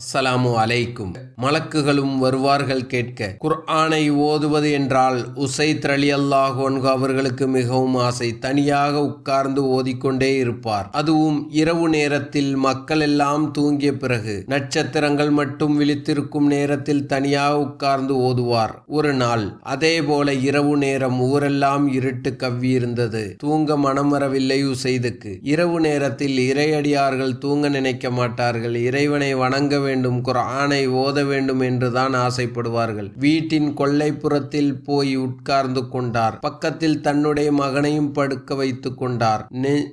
அஸ்ஸலாமு அலைக்கும். மலக்குகளும் வருவார்கள் கேட்க குர்ஆனை ஓதுவது என்றால் உசைத் அலி அல்லாஹோன்கு அவர்களுக்கு மிகவும் ஆசை. தனியாக உட்கார்ந்து ஓதிக்கொண்டே இருப்பார். அதுவும் இரவு நேரத்தில் மக்கள் எல்லாம் தூங்கிய பிறகு. நட்சத்திரங்கள் மட்டும் விழித்திருக்கும் நேரத்தில் தனியாக உட்கார்ந்து ஓதுவார். ஒரு நாள் அதே போல இரவு நேரம் ஊரெல்லாம் இருட்டு கவ்வியிருந்தது தூங்க மனம் வரவில்லை உசைதுக்கு. இரவு நேரத்தில் இறையடியார்கள் தூங்க நினைக்க மாட்டார்கள். இறைவனை வணங்க வேண்டும் குரானை ஓத வேண்டும் என்றுதான் ஆசைப்படுவார்கள். வீட்டின் கொள்ளைப்புறத்தில் போய் உட்கார்ந்து கொண்டார். பக்கத்தில் தன்னுடைய மகனையும் படுக்க வைத்துக் கொண்டார்.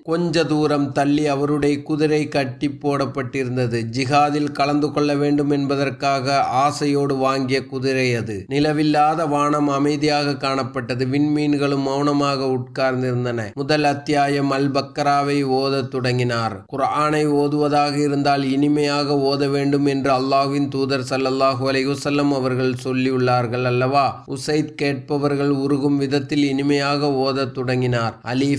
கொஞ்ச தூரம் தள்ளி அவருடைய குதிரை கட்டி போடப்பட்டிருந்தது. ஜிஹாதில் கலந்து கொள்ள வேண்டும் என்பதற்காக ஆசையோடு வாங்கிய குதிரை அது. நிலவில்லாத வானம் அமைதியாக காணப்பட்டது. விண்மீன்களும் மௌனமாக உட்கார்ந்திருந்தன. முதல் அத்தியாயம் அல் பக்கராவை ஓதத் தொடங்கினார். குரானை ஓதுவதாக இருந்தால் இனிமையாக ஓத வேண்டும் என்று அல்லாஹ்வின் தூதர் சல்லல்லாஹு அலையுசல்லம் அவர்கள் சொல்லியுள்ளார்கள் அல்லவா? உசைத் கேட்பவர்கள் உருகும் விதத்தில் இனிமையாக ஓதத் தொடங்கினார். அலிஃப்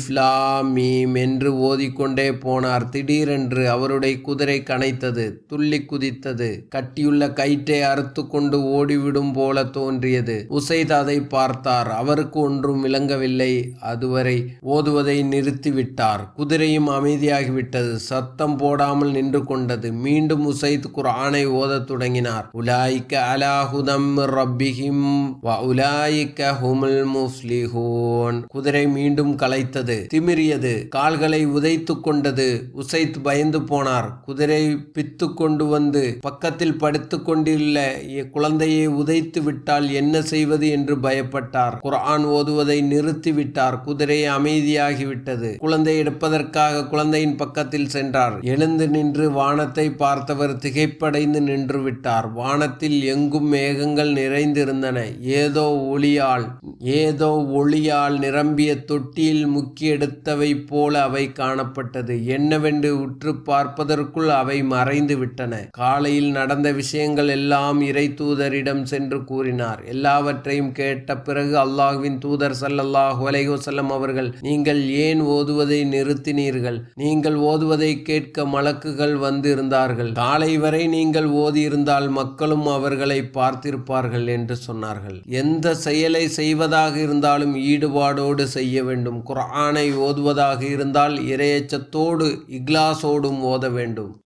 மீம் என்று ஓதிக்கொண்டே போனார். திடீரென்று அவருடைய குதிரை கனைத்தது துள்ளி குதித்தது. கட்டியுள்ள கயிற்றை அறுத்து கொண்டு ஓடிவிடும் போல தோன்றியது. உசைத் அதை பார்த்தார். அவருக்கு ஒன்றும் விளங்கவில்லை. அதுவரை ஓதுவதை நிறுத்திவிட்டார். குதிரையும் அமைதியாகிவிட்டது. சத்தம் போடாமல் நின்று கொண்டது. மீண்டும் உசைத் குரானை ஓதத் தொடங்கினார். உலாய்க்க அலாஹுதம் ரப்பிஹிம் உலாய்க்க ஹுமுல் முஃப்லிஹூன். குதிரை மீண்டும் களைத்தது திமிரியது கால்களை உதைத்து கொண்டது. உசைத் பயந்து போனார். குதிரை பித்து கொண்டு வந்து பக்கத்தில் படுத்து கொண்டுள்ள எ- குழந்தையை உதைத்து விட்டால் என்ன செய்வது என்று பயப்பட்டார். குர்ஆன் ஓதுவதை நிறுத்திவிட்டார் குதிரை அமைதியாகிவிட்டது குழந்தை எடுப்பதற்காக குழந்தையின் பக்கத்தில் சென்றார். எழுந்து நின்று வானத்தை பார்த்தவர் திகைப்படைந்து நின்று விட்டார். வானத்தில் எங்கும் மேகங்கள் நிறைந்திருந்தன. ஏதோ ஒளியால் ஏதோ ஒளியால் நிரம்பிய தொட்டியில் முக்கியெடுத்தவை போல அவை காணப்பட்டது. என்னவென்று உற்று பார்ப்பதற்குள் அவை மறைந்து விட்டன. காலையில் நடந்த விஷயங்கள் எல்லாம் இறை தூதரிடம் சென்று கூறினார். எல்லாவற்றையும் கேட்ட பிறகு அல்லாஹ்வின் தூதர் ஸல்லல்லாஹு அலைஹி அவர்கள் நீங்கள் ஏன் ஓதுவதை நிறுத்தினீர்கள்? நீங்கள் ஓதுவதை கேட்க மலக்குகள் வந்து இருந்தார்கள் காலை வரை நீங்கள் ஓதியிருந்தால் மக்களும் அவர்களை பார்த்திருப்பார்கள் என்று சொன்னார்கள். எந்த செயலை செய்வதாக இருந்தாலும் ஈடுபாடோடு செய்ய வேண்டும். குர்ஆனை ஓதுவதாக இருந்தால் இரையச்சத்தோடு இக்லாசோடும் ஓத வேண்டும்.